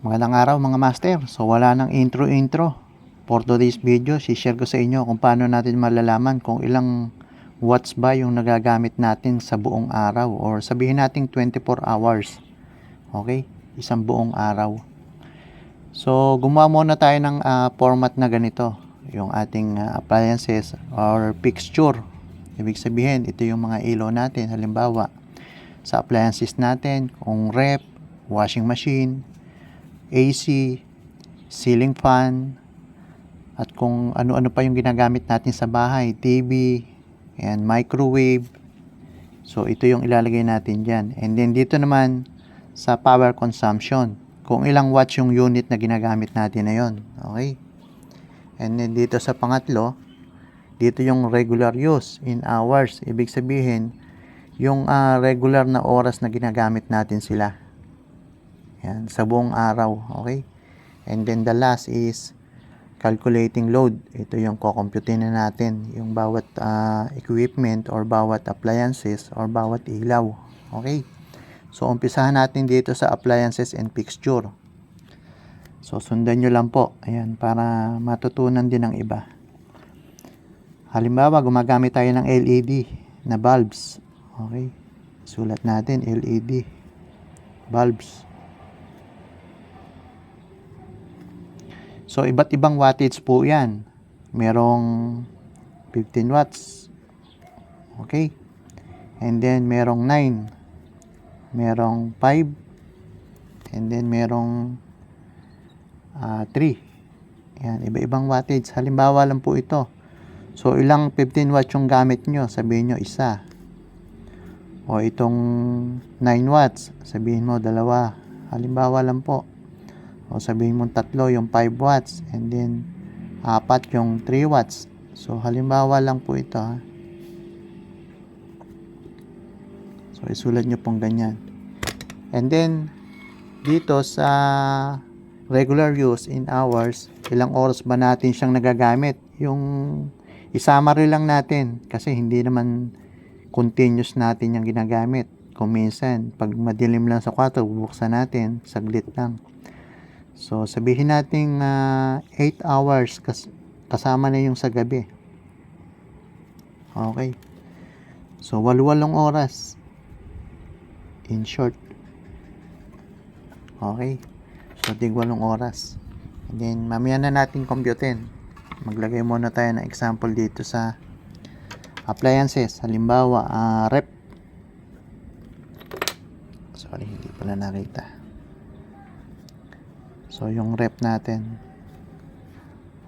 Magandang araw mga master. So wala nang intro-intro. For today's video, share ko sa inyo kung paano natin malalaman kung ilang watts ba yung nagagamit natin sa buong araw or sabihin natin 24 hours. Okay? Isang buong araw. So gumawa muna tayo ng ah, format na ganito. Yung ating ah, appliances or fixture. Ibig sabihin, ito yung mga ilaw natin. Halimbawa, sa appliances natin, kung rep, washing machine, AC, ceiling fan, at kung ano-ano pa yung ginagamit natin sa bahay, TV, and microwave. So, ito yung ilalagay natin dyan. And then, dito naman, sa power consumption, kung ilang watts yung unit na ginagamit natin na yun. Okay? And then, dito sa pangatlo, dito yung regular use in hours. Ibig sabihin, yung ah, regular na oras na ginagamit natin sila. Yan, sa buong araw, okay? And then the last is calculating load. Ito yung kukumputin na natin, yung bawat ah, equipment or bawat appliances or bawat ilaw. Okay? So, umpisahan natin dito sa appliances and fixture. So, sundan nyo lang po. Ayan, para matutunan din ng iba. Halimbawa, gumagamit tayo ng LED na bulbs. Okay? Sulat natin LED bulbs. So, iba't ibang wattage po yan. Merong 15 watts. Okay? And then, merong 9. Merong 5. And then, merong ah, 3. Yan, iba-ibang wattage. Halimbawa lang po ito. So, ilang 15 watts yung gamit nyo? Sabihin nyo, isa. O itong 9 watts, sabihin mo, dalawa. Halimbawa lang po. O sabihin mo tatlo yung 5 watts and then apat yung 3 watts. So halimbawa lang po ito ha. So isulat nyo pong ganyan. And then dito sa regular use in hours, ilang oras ba natin siyang nagagamit? Yung isumary lang natin kasi hindi naman continuous natin yung ginagamit. Kung minsan, pag madilim lang sa kwarto, bubuksan natin, saglit lang. So, sabihin natin 8 hours kas- kasama na yung sa gabi. Okay. So, walwalong oras. In short. Okay. So, tigwalong oras. And then, mamaya na natin computein. Maglagay muna tayo ng example dito sa appliances. Halimbawa, ah, rep. Sorry, hindi pala nakita. So, yung rep natin.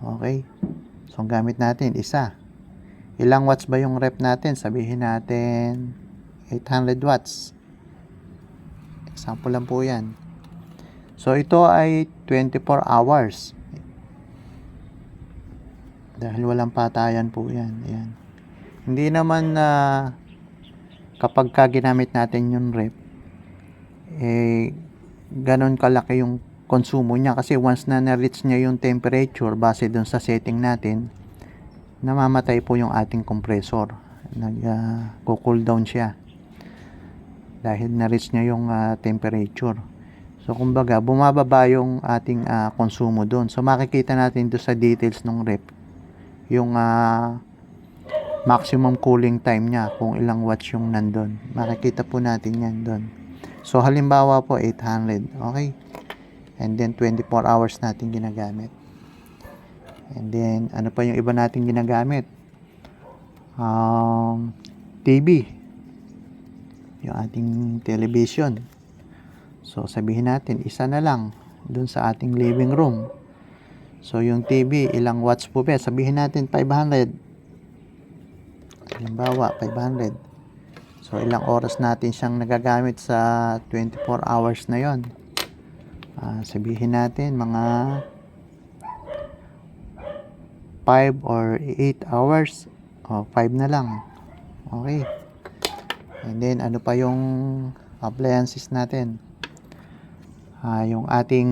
Okay. So, ang gamit natin, isa. Ilang watts ba yung rep natin? Sabihin natin, 800 watts. Example lang po yan. So, ito ay 24 hours. Dahil walang patayan po yan. Yan. Hindi naman na kapag ka ginamit natin yung rep, eh, ganon kalaki yung konsumo niya kasi once na na-reach niya yung temperature base dun sa setting natin, namamatay po yung ating compressor. Nag-cool down siya dahil na-reach niya yung ah, temperature. So, kumbaga, bumababa yung ating ah, konsumo doon. So, makikita natin doon sa details ng rep yung ah, maximum cooling time niya kung ilang watts yung nandun. Makikita po natin yan doon. So, halimbawa po, 800. Okay? And then, 24 hours natin ginagamit. And then, ano pa yung iba natin ginagamit? Um, TV. Yung ating television. So, sabihin natin, isa na lang dun sa ating living room. So, yung TV, ilang watts po ba? Sabihin natin, 500. Halimbawa, 500. So, ilang oras natin siyang nagagamit sa 24 hours na yon. Ah, sabihin natin, mga 5 or 8 hours. O, 5 na lang. Okay. And then, ano pa yung appliances natin? Ah, yung ating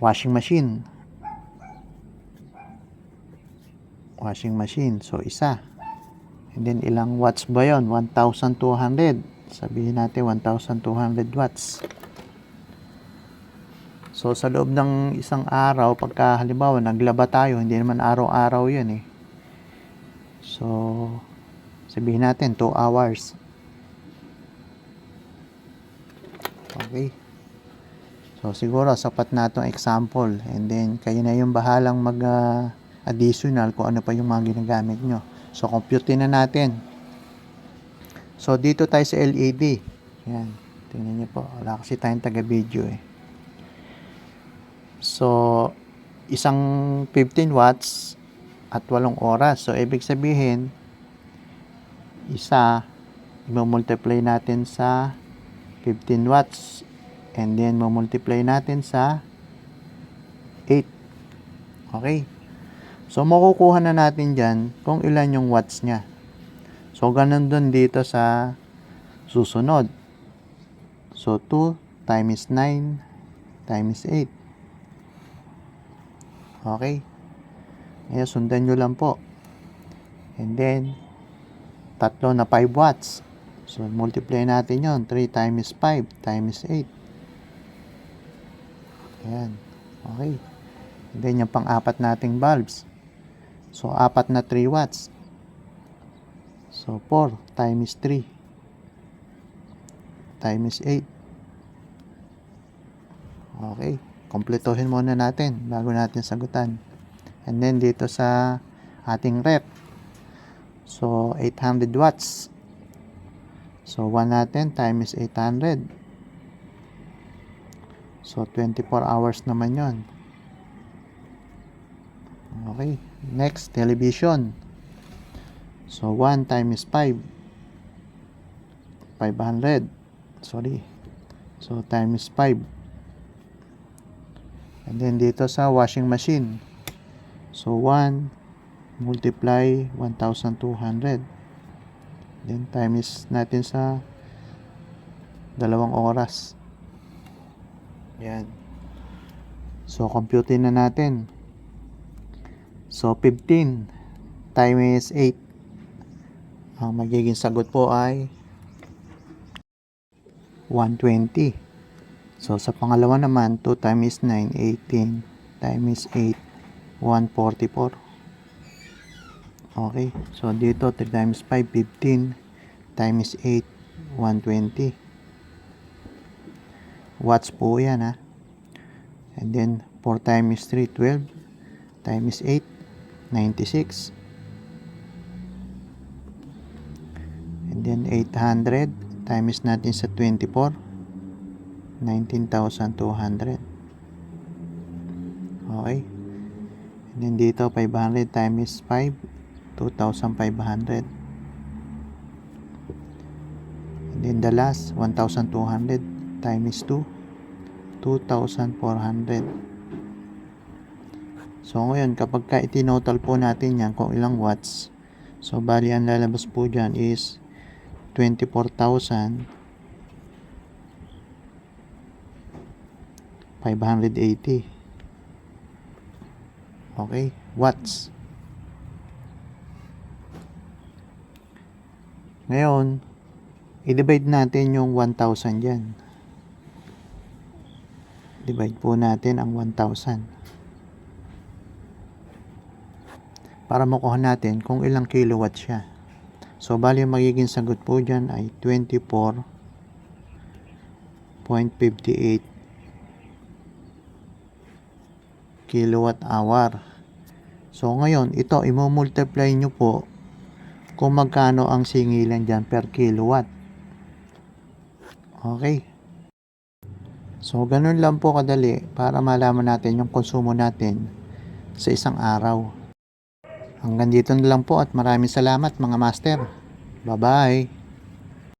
washing machine. Washing machine. So, isa. And then, ilang watts ba yon? 1,200. Sabihin natin, 1,200 watts. So, sa loob ng isang araw, pagka halimbawa naglaba tayo, hindi naman araw-araw yan eh. So, sabihin natin 2 hours. Okay. So, siguro sapat na itong example. And then, kayo na yung bahalang mag ah, additional kung ano pa yung mga ginagamit nyo. So, compute na natin. So, dito tayo sa LED. Yan. Tingnan nyo po. Wala kasi tayong taga-video eh. So, isang 15 watts at 8 oras. So, ibig sabihin, isa, i-multiply natin sa 15 watts and then multiply natin sa 8. Okay? So, makukuha na natin dyan kung ilan yung watts niya. So, ganun dun dito sa susunod. So, 2 times 9 times 8. Okay? Ngayon, sundan nyo lang po. And then, tatlo na 5 watts. So, multiply natin yon 3 times 5 times 8. Ayan. Okay. And then, yung pang-apat nating bulbs. So, apat na 3 watts. So, 4 times 3 times 8. Okay. Kompletohin muna natin bago natin sagutan. And then, dito sa ating rep. So, 800 watts. So, 1 natin times 800. So, 24 hours naman yon. Okay. Next, television. So, 1 times 5. 500. Sorry. So, times 5. And then, dito sa washing machine. So, 1 multiply 1,200. Then, times natin sa dalawang oras. Yan. So, compute na natin. So, 15 times 8. Ang magiging sagot po ay 120. So, sa pangalawa naman, 2 times 9, 18 times 8, 144. Okay. So, dito, 3 times 5, 15 times 8, 120. Watts po yan, ha. And then, 4 times 3, 12 times 8, 96. And then 800 times natin sa 24, 19,200. Okay. And then dito 500 times 5, 2,500. And then the last 1,200 times 2, 2,400. So ngayon kapag ka itinotal po natin yan kung ilang watts, so bali ang lalabas po dyan is 24,000 580 okay watts. Ngayon i-divide natin yung 1,000 dyan. Divide po natin ang 1,000 para makuha natin kung ilang kilowatt siya. So, bali yung magiging sagot po dyan ay 24.58 kilowatt hour. So, ngayon, ito, imo-multiply nyo po kung magkano ang singilan dyan per kilowatt. Okay. So, ganun lang po kadali para malaman natin yung konsumo natin sa isang araw. Hanggang dito na lang po at maraming salamat mga master. Bye-bye.